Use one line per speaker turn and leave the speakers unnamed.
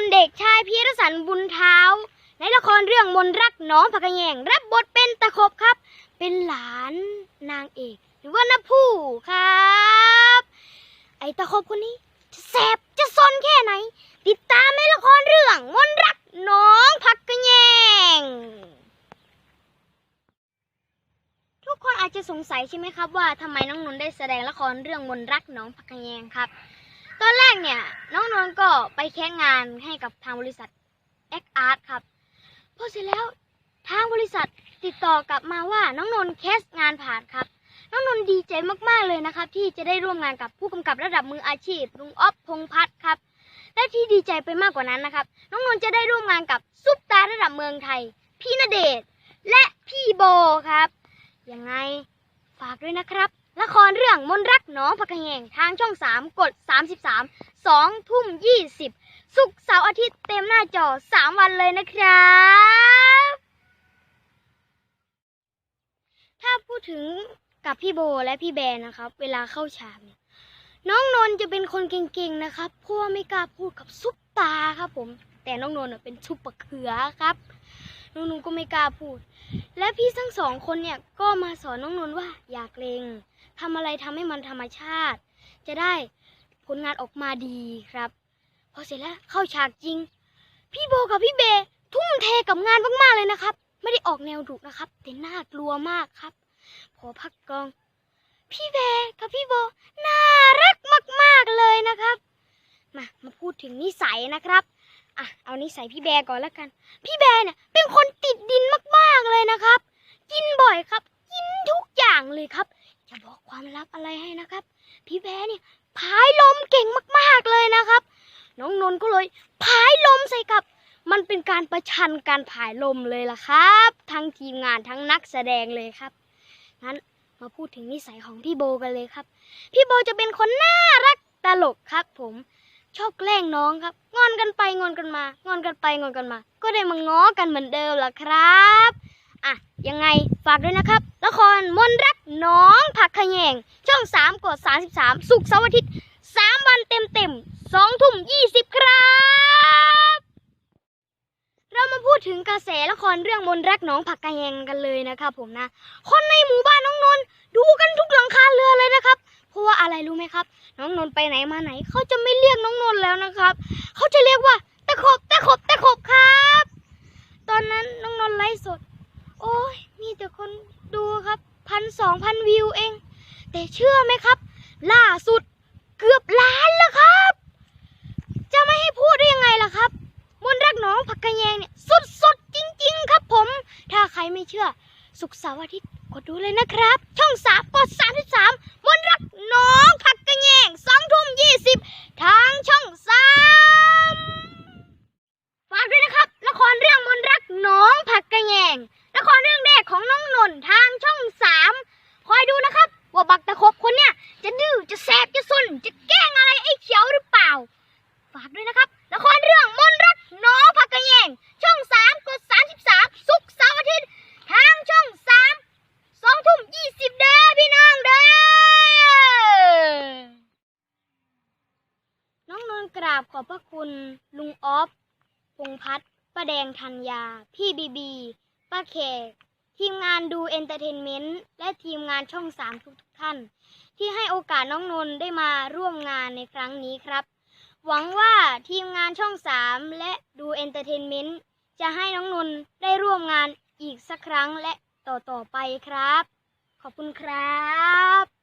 นเด็กชายพีรสันบุญเท้า ในละครเรื่องมนรักน้องผักแยงรับบทเป็นตะคบครับ เป็นหลานนางเอก หรือว่านผู้ครับ ไอตะคบคนนี้ จะแสบจะซนแค่ไหน ติดตามในละครเรื่องมนรักน้องผักกะแยงทุกคนอาจจะสงสัยใช่ไหมครับว่าทำไมน้องนนท์ได้แสดงละครเรื่องมนรักน้องผักกะแยงครับ กเนี่ย น้องนนท์ก็ไปแค่งานให้กับทางบริษัท X Art ครับพอเสร็จแล้วทางบริษัทติดต่อกลับมาว่าน้องนนท์แคสงานผ่านครับ น้องนนท์ดีใจมากๆเลยนะครับ ที่จะได้ร่วมงานกับผู้กำกับระดับมืออาชีพลุงอ๊อฟพงพัฒน์ครับ และที่ดีใจไปมากกว่านั้นนะครับ น้องนนท์จะได้ร่วมงานกับซุปตาร์ระดับเมืองไทย พี่ณเดชน์และพี่โบครับยังไงฝากด้วยนะครับ ละครเรื่องมนรักน้องผักแยงทางช่อง 3 กด 33 2 ทุ่ม 20ศุกเสาร์อาทิตย์เต็มหน้าจอ 3 วันเลยนะครับ ถ้าพูดถึงกับพี่โบและพี่แบนนะครับ เวลาเข้าฉากเนี่ยน้องนนท์จะเป็นคนเก่งๆนะครับเพราะว่าไม่กล้าพูดกับซุปตาครับผม แต่น้องนนท์เป็นซุปปะเขือครับ น้องนนก็ไม่กล้าพูด และพี่ทั้งสองคนเนี่ยก็มาสอนน้องนนว่าอย่าเกรงทำอะไรทำให้มันธรรมชาติ จะได้ผลงานออกมาดีครับ พอเสร็จแล้วเข้าฉากจริง พี่โบกับพี่เบ ทุ่มเทกับงานมากๆเลยนะครับ ไม่ได้ออกแนวดุนะครับ แต่น่ากลัวมากครับ พอพักกอง พี่เบกับพี่โบน่ารักมาก ๆเลยนะครับ มามาพูดถึงนิสัยนะครับ อะเอานิสัยพี่แบร์ก่อนแล้วกัน พี่แบร์เนี่ยเป็นคนติดดินมากๆเลยนะครับ กินบ่อยครับ กินทุกอย่างเลยครับจะบอกความลับอะไรให้นะครับ พี่แบร์เนี่ยพายลมเก่งมากๆเลยนะครับ น้องนนท์ก็เลยพายลมใส่กับ มันเป็นการประชันการผายลมเลยล่ะครับ ทั้งทีมงานทั้งนักแสดงเลยครับงั้นมาพูดถึงนิสัยของพี่โบกันเลยครับ พี่โบจะเป็นคนน่ารักตลกครับผม ชอบแกล้งน้องครับ งอนกันไปงอนกันมา งอนกันไปงอนกันมา ก็ได้มาง้อกันเหมือนเดิมล่ะครับอะยังไงฝากด้วยนะครับ ละครมนรักน้องผักขยง ช่อง 3 กด 33 สุกเสาร์อาทิตย์ 3 วันเต็มเต็มๆ2ทุ่ม20ครับ เรามาพูดถึงกระแสละครเรื่องมนรักน้องผักกะแยงกันเลยนะครับผมนะ คนในหมู่บ้านน้องนนท์ดูกันทุกหลังคาเรือเลยนะครับ เพราะว่าอะไรรู้ไหมครับ น้องนนท์ไปไหนมาไหนเขาจะไม่เรียกน้อง แล้วนะครับ เขาจะเรียกว่าตะขบตะขบตะขบครับ ตอนนั้นน้องนนท์ไลฟ์สด โอ้ยมีแต่คนดูครับพันสองพันวิวเอง แต่เชื่อไหมครับ ล่าสุดเกือบล้านแล้วครับ จะไม่ให้พูดได้ยังไงล่ะครับมนรักน้องผักกระแยงเนี่ยสุดสุดจริง ๆ ครับผม ถ้าใครไม่เชื่อ สุกร์เสาร์อาทิตย์กดดูเลยนะครับ ช่องสามกดสามสิบสามมนรักน้องผัก สองทุ่มยี่สิบทางช่องสามฝากด้วยนะครับ ละครเรื่องมนต์รักน้องผักกะแยง ละครเรื่องแรกของน้องนนท์ทางช่องสามคอยดูนะครับ ว่าบักตะคบคนเนี่ย จะดื้อจะแสบจะซนจะแกล้งอะไรไอ้เขียวหรือเปล่า ฝากด้วยนะครับ ละครเรื่องมนต์รักน้องผักกะแยง ช่องสามกดสามสิบสามศุกร์เสาร์อาทิตย์ ทางช่องสามสองทุ่มยี่สิบเด้อพี่น้องเด้อ น้องนนท์ก ราบขอบพระคุณลุงออฟพงพัฒน์ป้าแดงธัญญา พี่บีบี ป้าแขกทีมงานดูเอนเตอร์เทนเมนต์และทีมงานช่องสามทุกท่าน ที่ให้โอกาสน้องนนท์ได้มาร่วมงานในครั้งนี้ครับ หวังว่าทีมงานช่องสามและดูเอนเตอร์เทนเมนต์จะให้น้องนนท์ได้ร่วมงานอีกสักครั้งและต่อ ๆ ไปครับ ขอบคุณครับ